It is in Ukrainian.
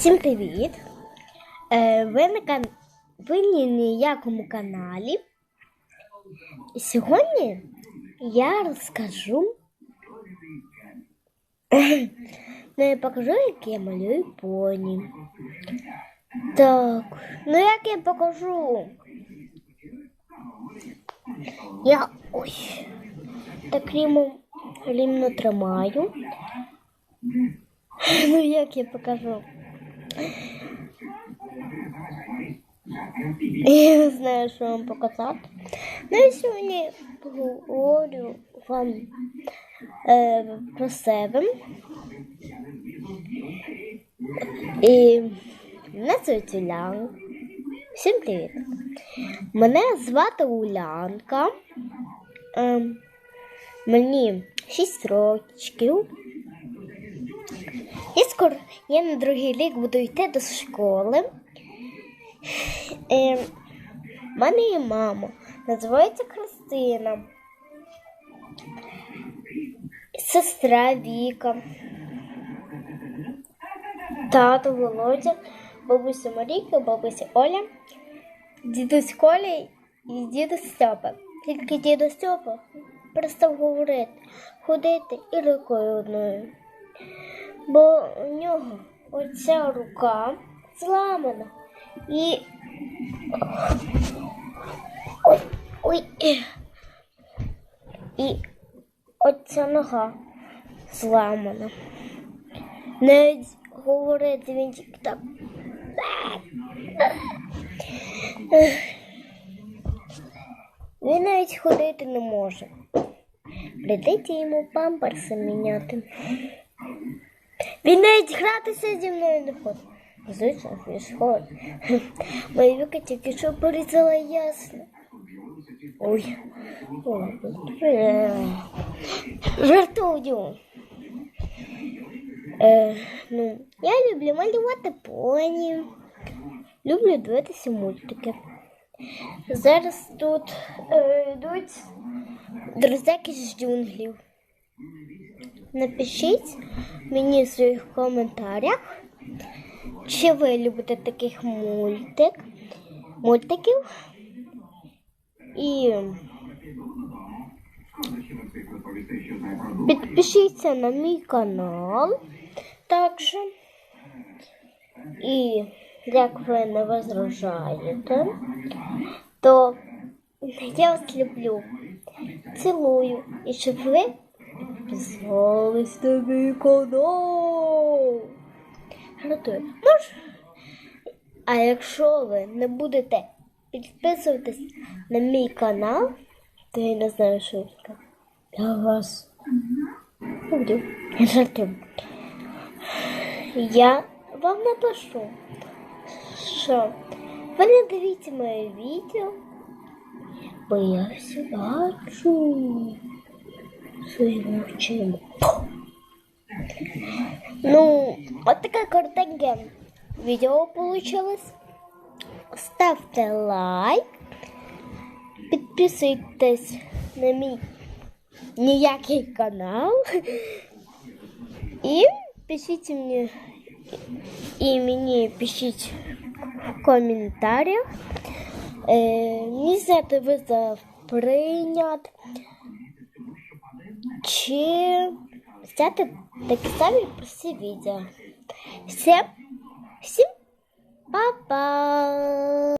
Всім привіт! Е, ви на кан... ви ні на якому каналі. Сьогодні я розкажу. Ну, я покажу, як я малюю поні. Так, ну як я покажу? Я ой. Так рівно, рівно тримаю. Ну як я покажу? Я не знаю, що вам показати. Ну я сьогодні поговорю вам е, про себе. І мене звуть Улян. Всім привіт. Мене звати Улянка. Е, мені 6 років. Я скоро я на другий рік буду йти до школи. Е, в мене є мама. Називається Христина. Сестра Віка. Тато Володя, бабуся Марійка, бабуся Оля, дідусь Коля і дідусь Степа. Тільки дідусь Степа перестав говорити, ходити і рукою одною бо у нього оця рука зламана і. Ой, ой. І оця нога зламана. Навіть говорити він тільки так. Він навіть ходити не може. Прийдеться йому памперси міняти. Він навіть гратися зі мною не хоче. Звичайно, ходить. Моя віка тільки що порізала ясно. Ой. Ой. Е, Жартую. Е, ну, я люблю малювати поні. Люблю дивитися мультики. Зараз тут е, йдуть друзяки з джунглів. Напишіть мені в своїх коментарях, чи ви любите таких мультик, мультиків. І підпишіться на мій канал також. І як ви не возражаєте, то я вас люблю, цілую і щоб ви Підписались на мій канал. Гратую. Мож... А якщо ви не будете підписуватись на мій канал, то я не знаю, що таке. Я вас люблю. Я. Я вам напишу, що ви не дивіться моє відео, бо я все бачу. Ну, от таке коротеньке відео получилось. Ставте лайк, підписуйтесь на мій ніякий канал. І пишіть мені і мені пишіть в коментарях. Е, мені визов прийнят чи взяти такі самі прості відео. Всім, всім па-па!